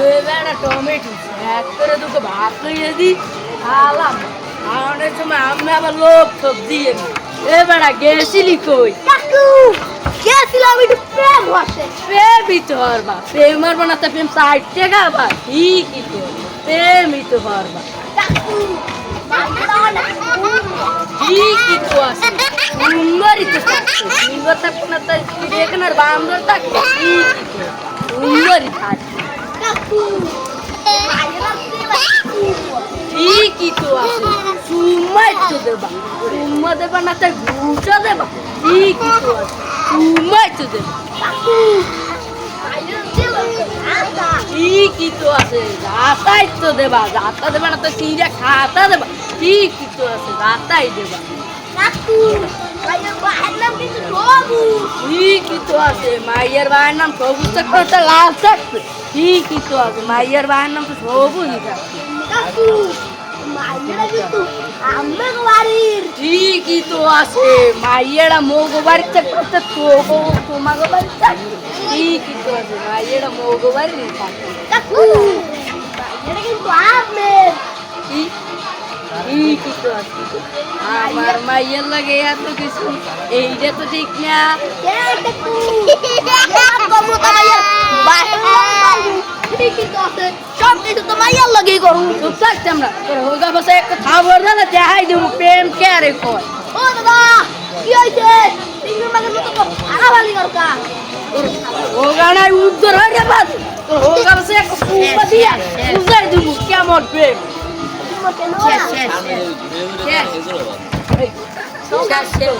বেড়া টমেটো এক করে দুটো ভাত লইয়ে দি আলাম খাওয়ানোর সময় আমি আবার লোক সব দিয়ে দিই এ গেছিলি কই কাকু গেছিলাম একটু প্রেম হচ্ছে প্রেমই তো হরবা প্রেম হরবা না তো প্রেম ষাট টাকা বা ঠিকই তো প্রেমই তো হরবা কাকু মামলা না ঠিকই তো আছে সুন্দরই তো থাকছে সুন্দর থাকবে না তো এখানে আর বান্দর থাকবে ঠিকই তো তো আছে। সুম্মাই তো দেবা। সুম্মা দেবা। না তো আছে খাতা দেবা। ঠিকই তো আছে। যাতাই দেবা। ঠিকই তো আছে। মাইয়ের ভাইয়ের নাম সবুজ থাকতে তো লাল থাকবে ঠিকই তো আছে। মাইয়ের ভাইয়ের নাম তো সবুজই থাকবে বাড়ির ঠিকই তো আছে। মাইয়েরা মোগো বাড়ির থাকতে তো তোমাগো বাড়ির থাকবে ঠিকই তো আছে মাইয়েরা মোগো বাড়ির থাকবে কাকু মাইরা কিন্তু আপনার ঠিক ঠিকই তো আছে। আমার মাইয়ের লাগে এত কিছু। এইটা তো ঠিক না। কাকু তো মাইয়া বাহার ঠিকই তো আছে সব কিছু তো মাইয়ার লাগেই করু চুপ থাকতাম না তোর হোগা বসে একটা খাবার না দেখাই দেবো প্রেম কে আরে কয়? ও দাদা কি হয়েছে? তিন মাগের মতো তো ভাড়াভাড়ি করকা হোগা নাই উদ্ধার হয়ে যাবে তোর হোগা বসে একটা কুপা দিয়া বুঝাই দেবো কেমন প্রেম? শেষ শেষ শেষ। শেষ শেষ। শেষ শেষ।